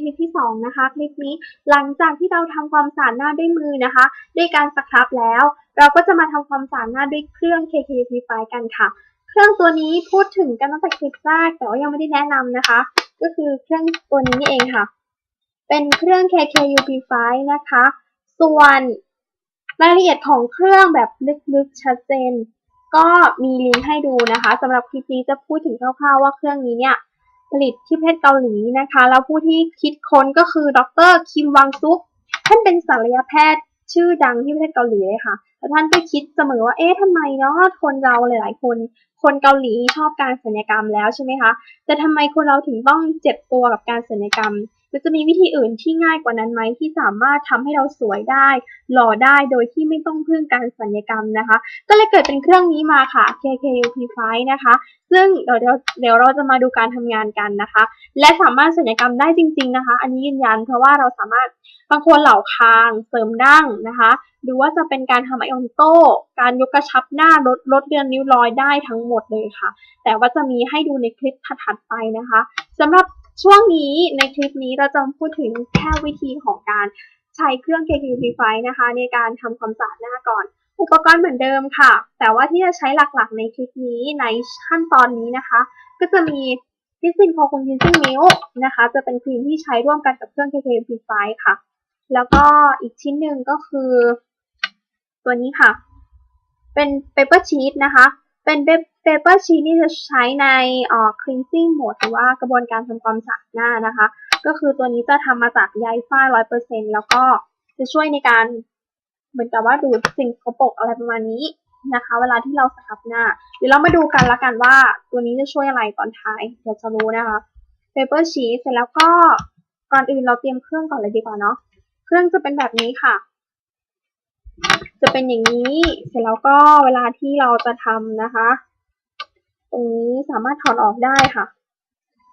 คลิปที่ 2 นะคะ คลิปนี้หลังจากที่เราทำความสะอาดหน้าด้วยมือนะคะ ด้วยการสครับแล้ว เราก็จะมาทำความสะอาดหน้าด้วยเครื่อง KKUP5 กันค่ะ เครื่องตัวนี้พูดถึงกันตั้งแต่คลิปแรกแต่ว่ายังไม่ได้แนะนำนะคะ ก็คือเครื่องตัวนี้นี่เองค่ะ เป็นเครื่อง KKUP5 นะคะ ส่วนรายละเอียดของเครื่องแบบลึกๆชัดเจน ก็มีลิงก์ให้ดูนะคะสำหรับคลิปนี้จะพูดถึงคร่าวๆว่าเครื่องนี้เนี่ย ผลิตที่ประเทศเกาหลีนะคะ แล้วผู้ที่คิดค้นก็คือดรคิมวังซุกท่านเป็นศัลยแพทย์ชื่อดังที่ประเทศเกาหลีเลยค่ะแล้วท่านก็คิดเสมอว่าเอ๊ะทำไมเนาะคนเราหลาย ๆ คน คนเกาหลีชอบการศัลยกรรมแล้วใช่ไหมคะแต่ทำไมคนเราถึงต้องเจ็บตัวกับการศัลยกรรม มันจะมีวิธีอื่นที่ง่ายกว่านั้นไหมที่สามารถทำให้เราสวยได้ หล่อได้โดยที่ไม่ต้องพึ่งการศัลยกรรมนะคะ ก็เลยเกิดเป็นเครื่องนี้มาค่ะ KKUP5 นะคะ ซึ่งเดี๋ยวเดี๋ยวเราจะมาดูการทำงานกันนะคะ และสามารถศัลยกรรมได้จริง ๆนะคะ อันนี้ยืนยันเพราะว่าเราสามารถบางคนเหล่าคางเสริมดั้งนะคะหรือว่าจะเป็นการทำไอออนโต้ การยกกระชับหน้าลดลดเดือนริ้วรอยได้ทั้งหมดเลยค่ะ แต่ว่าจะมีให้ดูในคลิปถัดๆไปนะคะสำหรับ ช่วงนี้ในคลิปนี้เราจะพูดถึงแค่วิธีของการใช้เครื่อง KQP5 นะคะ ในการทำความสะอาดหน้าก่อน อุปกรณ์เหมือนเดิมค่ะ แต่ว่าที่จะใช้หลักๆในคลิปนี้ในขั้นตอนนี้นะคะ ก็จะมีพิซซินโคคุนพิซซินมิลนะคะ จะเป็นครีมที่ใช้ร่วมกันกับเครื่อง KKP5 ค่ะ แล้วก็อีกชิ้นหนึ่งก็คือ ตัวนี้ค่ะ เป็น paper sheet นะคะ เป็น paper sheet นี่จะใช้ในอ่อ cleansing mode หรือว่ากระบวนการทำความสะอาดหน้านะคะ ก็คือตัวนี้จะทำมาจากใยฝ้ายร้อยเปอร์เซ็นแล้วก็จะช่วยในการเหมือนกับว่าดูดสิ่งสกปรกอะไรประมาณนี้นะคะ เวลาที่เราสครับหน้า เดี๋ยวเรามาดูกันละกันว่าตัวนี้จะช่วยอะไรตอนท้ายเดี๋ยวจะรู้นะคะ paper sheet เสร็จแล้วก็ก่อนอื่นเราเตรียมเครื่องก่อนเลยดีกว่าเนาะเครื่องจะเป็นแบบนี้ค่ะ จะเป็นอย่างนี้ เสร็จแล้วก็เวลาที่เราจะทำนะคะ ตรงนี้สามารถถอดออกได้ค่ะ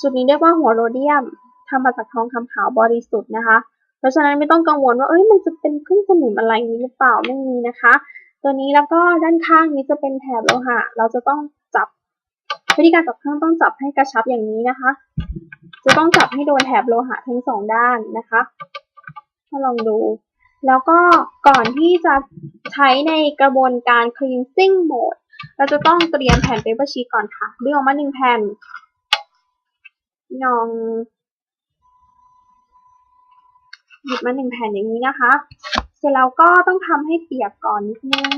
จุดนี้เรียกว่าหัวโรเดียมทำมาจากทองคำขาวบริสุทธิ์นะคะ เพราะฉะนั้นไม่ต้องกังวลว่าเอ้ยมันจะเป็นขึ้นสนิมอะไรนี้หรือเปล่าไม่มีนะคะ ตัวนี้แล้วก็ด้านข้างนี้จะเป็นแถบโลหะเราจะต้องจับวิธีการจับเครื่องต้องจับให้กระชับอย่างนี้นะคะ จะต้องจับให้โดนแถบโลหะทั้งสองด้านนะคะถ้าลองดู แล้วก็ก่อนที่จะใช้ในกระบวนการ cleansing mode เราจะต้องเตรียมแผ่น paper sheet ก่อนค่ะเลือกออกมาหนึ่งแผ่นลองหยิบมาหนึ่งแผ่นอย่างนี้นะคะ เสร็จแล้วก็ต้องทำให้เปียกก่อนนิดนึง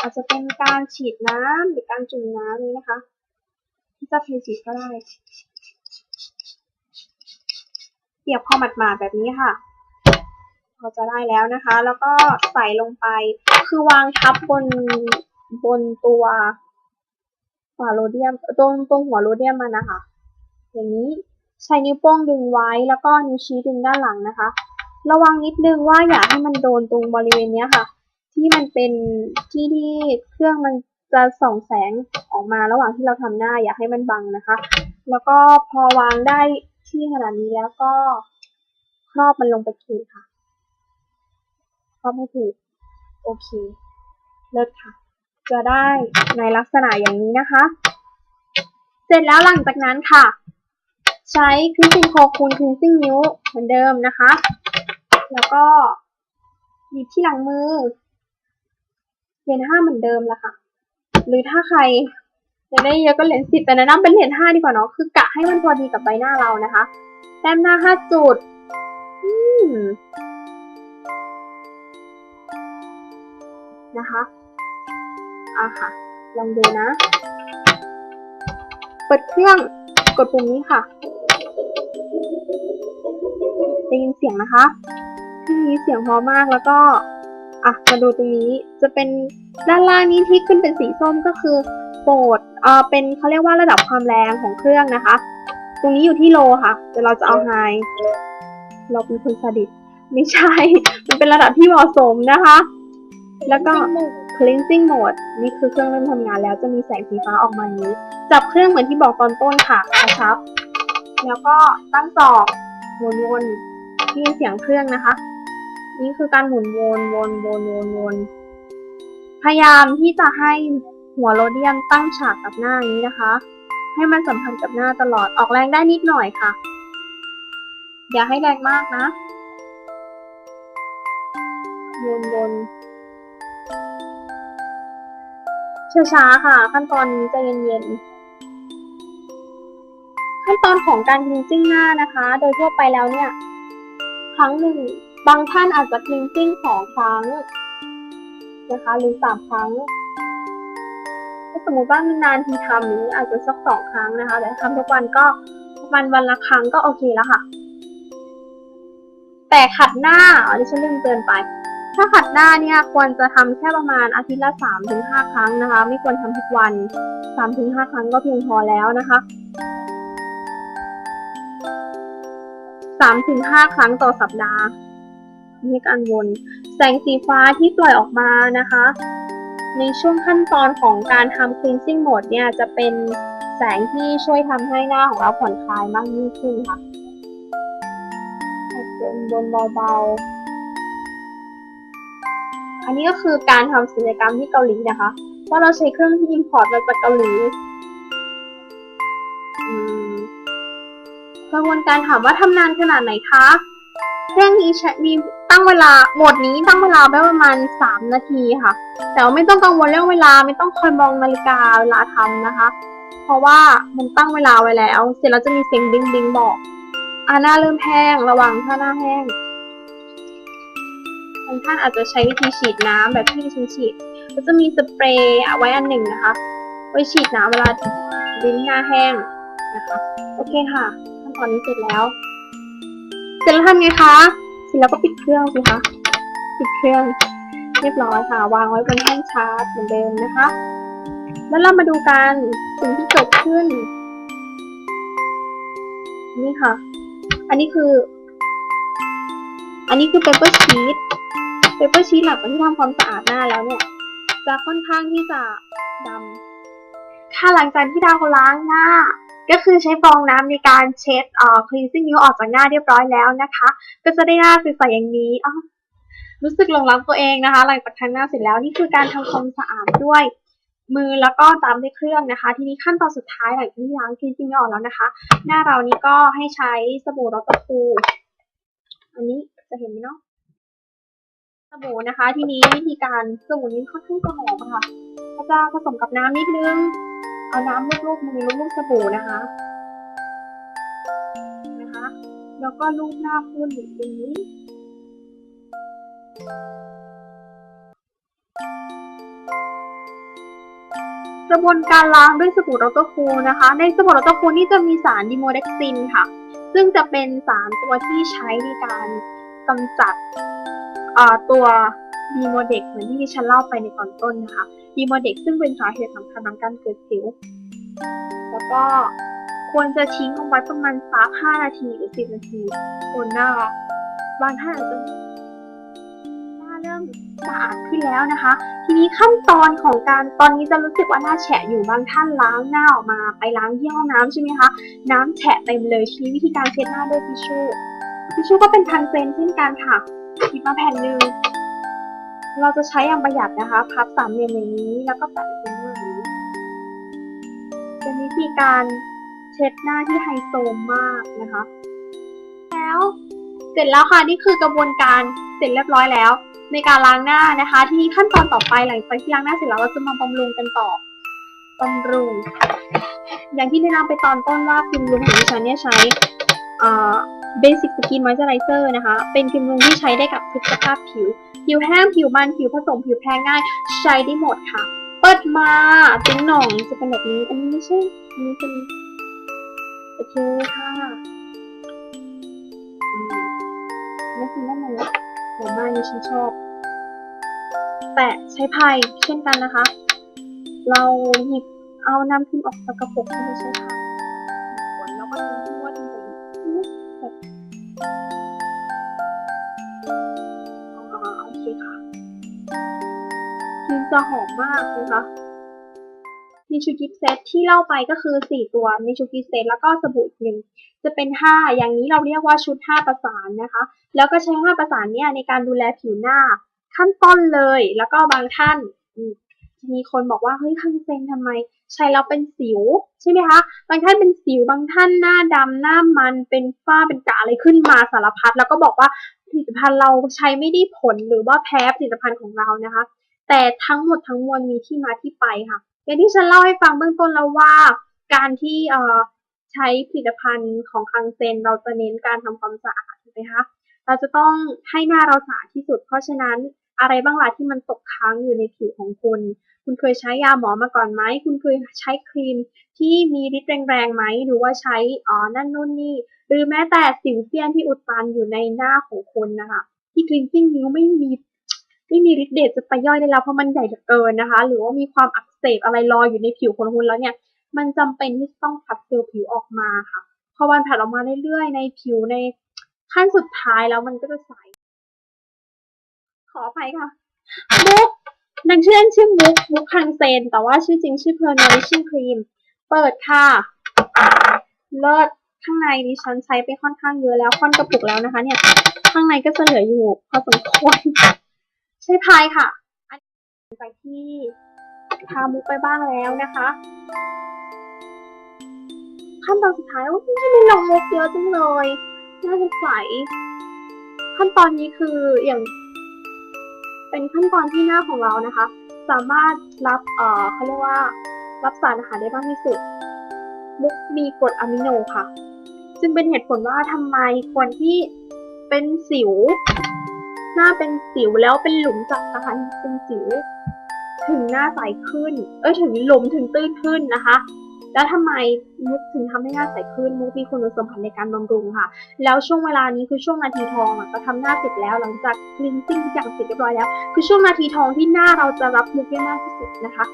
อาจจะเป็นการฉีดน้ำหรือการจุ่มน้ำนี้นะคะที่จะเทฉีดก็ได้ เปียกพอหมาดๆแบบนี้ค่ะ พอจะได้แล้วนะคะ แล้วก็ใส่ลงไป คือวางทับบน บนตัวหัวโรเดียมตรงตรงหัวโรเดียมมันนะคะ อย่างนี้ใช้นิ้วโป้งดึงไว้แล้วก็นิ้วชี้ดึงด้านหลังนะคะ ระวังนิดนึงว่าอย่าให้มันโดนตรงบริเวณเนี้ยค่ะ ที่มันเป็นที่ที่เครื่องมันจะส่องแสงออกมาระหว่างที่เราทำหน้าอย่าให้มันบังนะคะ แล้วก็พอวางได้ที่ขนาดนี้แล้วก็ครอบมันลงไปทีค่ะครอบให้ถูกโอเคเลิศค่ะ จะได้ในลักษณะอย่างนี้นะคะ เสร็จแล้วหลังจากนั้นค่ะ ใช้ครีมซิงโคคูนครีมซิงนิ้วเหมือนเดิมนะคะ แล้วก็หยิบที่หลังมือเหรียญห้าเหมือนเดิมละค่ะ หรือถ้าใครจะได้เยอะก็เหรียญสิบแต่แนะนำเป็นเหรียญห้าดีกว่าเนาะคือกะให้มันพอดีกับใบหน้าเรานะคะ แต้มหน้าห้าจุดนะคะ อะค่ะ ลองดูนะ เปิดเครื่องกดปุ่มนี้ค่ะได้ยินเสียงนะคะที่นี้เสียงพอมากแล้วก็อะมาดูตรงนี้จะเป็นด้านล่างนี้ที่ขึ้นเป็นสีส้มก็คือโปรดเอ่อเป็นเขาเรียกว่าระดับความแรงของเครื่องนะคะ ตรงนี้อยู่ที่โลค่ะแต่เราจะเอาไฮเราเป็นคนสดิตไม่ใช่ มันเป็นระดับที่เหมาะสมนะคะ แล้วก็ cleansing mode นี่คือเครื่องเริ่มทำงานแล้วจะมีแสงสีฟ้าออกมาอย่างนี้ จับเครื่องเหมือนที่บอกตอนต้นค่ะกระชับ แล้วก็ตั้งศอกหมุนวนที่เสียงเครื่องนะคะ นี่คือการหมุนวนวนวนวนวนพยายามที่จะให้หัวโรเดียมตั้งฉากกับหน้านี้นะคะ ให้มันสัมพันธ์กับหน้าตลอดออกแรงได้นิดหน่อยค่ะ อย่าให้แรงมากนะวนวน ช้าๆค่ะ ขั้นตอนนี้ใจเย็นๆ ขั้นตอนของการ cleansing หน้านะคะ โดยทั่วไปแล้วเนี่ย ครั้งหนึ่ง บางท่านอาจจะ cleansing สองครั้งนะคะหรือสามครั้งถ้าสมมติว่านานทีทำนี้อาจจะสักสองครั้งนะคะ แต่ทำทุกวันก็ประมาณวันละครั้งก็โอเคแล้วค่ะ แต่ขัดหน้าอ๋อดิฉันลืมเตือนไป ถ้าขัดหน้าเนี่ยควรจะทำแค่ประมาณอาทิตย์ละสาถึงหครั้งนะคะ ไม่ควรทำทุกวันสาถึงหครั้งก็เพียงพอแล้วนะคะสาถึงหครั้งต่อสัปดาห์นี่การวน แสงสีฟ้าที่ปล่อยออกมานะคะ ในช่วงขั้นตอนของการทำ cleansing mode เนี่ยจะเป็นแสงที่ช่วยทำให้หน้าของเราผ่อนคลายมากยิ่งขึ้นค่ะบนบนเบาๆ อันนี้ก็คือการทำศัลยกรรมที่เกาหลีนะคะเพราะเราใช้เครื่องที่ import มาจากเกาหลีกระบวนการถามว่าทำนานขนาดไหนคะ เครื่องนี้ใช้มีตั้งเวลาโหมดนี้ตั้งเวลาไว้ประมาณ 3 นาทีค่ะ แต่ไม่ต้องกังวลเรื่องเวลาไม่ต้องคอยมองนาฬิกาเวลาทำนะคะ เพราะว่ามันตั้งเวลาไว้แล้ว เสร็จแล้วจะมีเสียงดิงดิงบอกอาหน้าเริ่มแห้ง ระวังถ้าหน้าแห้ง บางท่านอาจจะใช้วิธีฉีดน้ำแบบที่ดิฉันฉีด ก็จะมีสเปรย์เอาไว้อันหนึ่งนะคะ ไว้ฉีดน้ำเวลาลิ้นหน้าแห้งนะคะ โอเคค่ะขั้นตอนนี้เสร็จแล้ว เสร็จแล้วทำไงคะ เสร็จแล้วก็ปิดเครื่องสิคะ ปิดเครื่อง เรียบร้อยค่ะ วางไว้บนแท่นชาร์จเหมือนเดิมนะคะ แล้วเรามาดูกันสิ่งที่เกิดขึ้น นี่ค่ะ อันนี้คือ อันนี้คือ paper sheet paper sheet หลังจากที่ทำความสะอาดหน้าแล้วเนี่ย จะค่อนข้างที่จะดำถ้าหลังจากที่ดาวล้างหน้า ก็คือใช้ฟองน้ำในการเช็ดเอ่อ cleansing นิ้วออกจากหน้าเรียบร้อยแล้วนะคะ ก็จะได้หน้าใสๆอย่างนี้อ้าวรู้สึกหลงรักตัวเองนะคะ หลังจากทำหน้าเสร็จแล้วนี่คือการทำความสะอาดด้วยมือแล้วก็ตามด้วยเครื่องนะคะ ทีนี้ขั้นตอนสุดท้ายหลังจากที่ล้าง cleansing นิ้วออกแล้วนะคะ หน้าเรานี่ก็ให้ใช้สบู่รอตเตอร์ฟูอันนี้จะเห็นไหมเนาะ สบู่นะคะ ทีนี้วิธีการสบู่นี้ค่อนข้างจะหอมอะค่ะก็จะผสมกับน้ำนิดนึง เอาน้ำลูบๆมือลูบๆสบู่นะคะนะคะ แล้วก็ลูบหน้าขึ้นอย่างนี้กระบวนการล้างด้วยสบู่ดรคูนะคะ ในสบู่ดรคูนี่จะมีสารดิโมเด็กซินค่ะ ซึ่งจะเป็นสารตัวที่ใช้ในการกำจัด ตัวดีโมเด็กเหมือนที่ดิฉันเล่าไปในตอนต้นนะคะดีโมเด็กซึ่งเป็นสาเหตุสำคัญของการเกิดสิว แล้วก็ควรจะทิ้งเอาไว้ประมาณสัก5นาทีหรือ 10 นาทีบนหน้าบางท่านอาจจะหน้าเริ่มสะอาดขึ้นแล้วนะคะ ทีนี้ขั้นตอนของการตอนนี้จะรู้สึกว่าหน้าแฉะอยู่บางท่านล้างหน้าออกมาไปล้างที่ห้องน้ำใช่ไหมคะน้ำแฉะเต็มเลยทีนี้วิธีการเช็ดหน้าด้วยทิชชู่ทิชชู่ก็เป็นพันเซนเช่นกันค่ะ หยิบมาแผ่นหนึ่งเราจะใช้อย่างประหยัดนะคะพับสามเหลี่ยมอย่างนี้ แล้วก็แปะตรงหน้าอย่างนี้เป็นวิธีการเช็ดหน้าที่ไฮโซมากนะคะ แล้วเสร็จแล้วค่ะนี่คือกระบวนการเสร็จเรียบร้อยแล้ว ในการล้างหน้านะคะ ทีนี้ขั้นตอนต่อไปหลังจากที่ล้างหน้าเสร็จแล้วเราจะมาบำรุงกันต่อบำรุงอย่างที่แนะนำไปตอนต้นว่าครีมบำรุงของดิฉันเนี่ยใช้เอ่อ Basic Skin Moisturizer นะคะ เป็นครีมบำรุงที่ใช้ได้กับทุกสภาพผิว ผิวแห้ง ผิวมัน ผิวผสม ผิวแพ้ง่าย ใช้ได้หมดค่ะ เปิดมาติ้งหน่องจะเป็นแบบนี้ อันนี้ไม่ใช่ อันนี้เป็นโอเคค่ะอืมนี่คือนั่นเลยหอมมากนี่ฉันชอบแต่ใช้พายเช่นกันนะคะ เราหยิบเอาน้ำครีมออกจากกระปุกที่ไม่ใช่ค่ะแล้วก็ทิ้งที่ว่าทิ้งไป โอเคค่ะครีมจะหอมมากนะคะมีชูกิฟเซตที่เล่าไปก็คือ 4 ตัวมีชูกิฟเซตแล้วก็สบู่อีกหนึ่งจะเป็น 5 อย่างนี้เราเรียกว่าชุด 5 ประสานนะคะ แล้วก็ใช้ 5 ประสานเนี่ยในการดูแลผิวหน้า ขั้นต้นเลย แล้วก็บางท่าน อืมมีคนบอกว่าเฮ้ยคังเซนทำไม ใช้แล้วเป็นสิวใช่ไหมคะ บางท่านเป็นสิวบางท่านหน้าดำหน้ามันเป็นฝ้าเป็นกะอะไรขึ้นมาสารพัดแล้วก็บอกว่าผลิตภัณฑ์เราใช้ไม่ได้ผลหรือว่าแพ้ผลิตภัณฑ์ของเรานะคะ แต่ทั้งหมดทั้งมวลมีที่มาที่ไปค่ะอย่างที่ฉันเล่าให้ฟังเบื้องต้นแล้วว่า การที่เอ่อใช้ผลิตภัณฑ์ของคังเซน เราจะเน้นการทำความสะอาดถูกไหมคะเราจะต้องให้หน้าเราสะอาดที่สุด เพราะฉะนั้น อะไรบ้างล่ะที่มันตกค้างอยู่ในผิวของคุณ คุณเคยใช้ยาหมอมาก่อนไหม คุณเคยใช้ครีมที่มีฤทธิ์แรงๆไหม หรือว่าใช้อ๋อนั่นนู่นนี่ หรือแม้แต่สิวเซียนที่อุดตันอยู่ในหน้าของคุณนะคะ ที่คลีนซิ่งนิ้วไม่มีไม่มีฤทธิ์เดชจะไปย่อยได้แล้วเพราะมันใหญ่เหลือเกินนะคะ หรือว่ามีความอักเสบอะไรรอยอยู่ในผิวของคุณแล้วเนี่ย มันจำเป็นที่ต้องพับเซลล์ผิวออกมาค่ะ พอวันผ่านออกมาเรื่อยๆในผิวในขั้นสุดท้ายแล้วมันก็จะใส ขออภัยค่ะมุกนางชื่อเล่นชื่อมุกมุกคังเซน แต่ว่าชื่อจริงชื่อเพอร์นอริชิ่งครีม เปิดค่ะ เลิศข้างในดิฉันใช้ไปค่อนข้างเยอะแล้วค่อนกระปุกแล้วนะคะ เนี่ย ข้างในก็จะเหลืออยู่พอสมควรใช้พายค่ะอันนี้ไปที่ทามุกไปบ้างแล้วนะคะขั้นตอนสุดท้ายว่าไม่มีลงมุกเยอะจังเลยน่าจะใสขั้นตอนนี้คืออย่าง เป็นขั้นตอนที่หน้าของเรานะคะ สามารถรับเอ่อเขาเรียกว่ารับสารอาหารได้มากที่สุดมุกมีกรดอะมิโนค่ะซึ่งเป็นเหตุผลว่าทำไมคนที่เป็นสิว หน้าเป็นสิวแล้วเป็นหลุมจากการเป็นสิว ถึงหน้าใสขึ้น เอ้ยถึงหลุมถึงตื้นขึ้นนะคะ แล้วทำไมมุกถึงทำให้หน้าใสขึ้นมุกมีคุณสมบัติในการบำรุงค่ะ แล้วช่วงเวลานี้คือช่วงนาทีทองอะก็ทำหน้าเสร็จแล้ว หลังจากคลีนซิ่งทุกอย่างเสร็จเรียบร้อยแล้ว คือช่วงนาทีทองที่หน้าเราจะรับมุกได้มากที่สุดนะคะ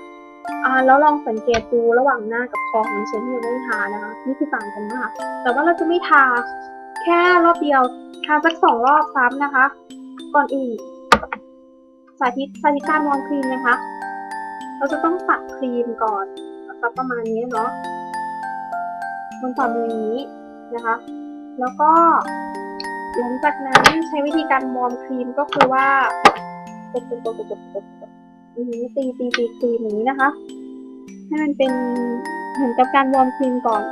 อ่าแล้วลองสังเกตดูระหว่างหน้ากับคอของดิฉันที่ยังไม่ได้ทานะคะนี่คือต่างกันมากแต่ว่าเราจะไม่ทาแค่รอบเดียวทาสักสองรอบซ้ำนะคะ ก่อนอื่นสาธิตสาธิตการวางครีมนะคะ เราจะต้องปัดครีมก่อน สักประมาณนี้เนาะบนฝ่ามืออย่างนี้นะคะ แล้วก็หลังจากนั้นใช้วิธีการวอมครีมก็คือว่ากดกดกดกดกดกดกดอย่างนี้ตีตีตีครีมอย่างนี้นะคะ ให้มันเป็นเหมือนกับการวอร์มครีมก่อน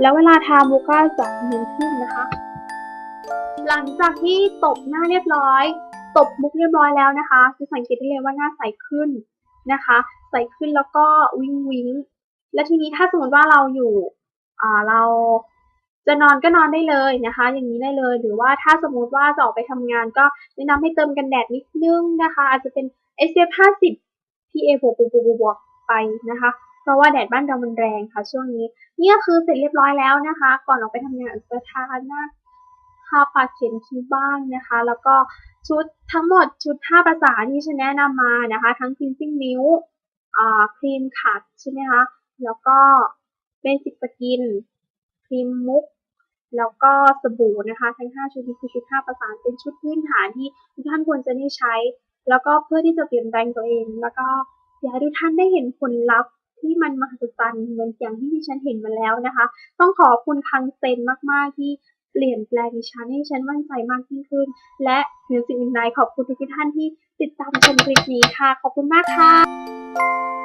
แล้วเวลาทามุกก็จะเนียนขึ้นนะคะ หลังจากที่ตบหน้าเรียบร้อย ตบมุกเรียบร้อยแล้วนะคะจะสังเกตได้เลยว่าหน้าใสขึ้นนะคะ ใสขึ้นแล้วก็วิงวิง และทีนี้ถ้าสมมติว่าเราอยู่อ่าเราจะนอนก็นอนได้เลยนะคะ อย่างนี้ได้เลย หรือว่าถ้าสมมุติว่าจะออกไปทำงานก็แนะนำให้เติมกันแดดนิดนึงนะคะ อาจจะเป็น SPF 50 PA บวกบวกบวกบวกไปนะคะ เพราะว่าแดดบ้านเรามันแรงค่ะ ช่วงนี้นี่ก็คือเสร็จเรียบร้อยแล้วนะคะ ก่อนออกไปทำงานอาจจะทาหน้าทาปากเขียนคิ้วบ้างนะคะ แล้วก็ชุดทั้งหมดชุด5ภาษาที่ฉันแนะนำมานะคะ ทั้ง cleansing นิ้วอ่าครีมขัดใช่ไหมคะ แล้วก็เบสิกสกินครีมมุก แล้วก็สบู่นะคะ ทั้ง 5 ชุดนี้คือชุด5ประสานเป็นชุดพื้นฐานที่ทุกท่านควรจะได้ใช้ แล้วก็เพื่อที่จะเปลี่ยนแปลงตัวเอง แล้วก็อยากให้ทุกท่านได้เห็นผลลัพธ์ที่มันมหัศจรรย์เหมือนอย่างที่ดิฉันเห็นมาแล้วนะคะ ต้องขอบคุณคังเซนมาก ๆ ที่เปลี่ยนแปลงดิฉันให้ฉันมั่นใจมากยิ่งขึ้น และเหนือสิ่งอื่นใดขอบคุณทุกท่านที่ติดตามชมคลิปนี้ค่ะ ขอบคุณมากค่ะ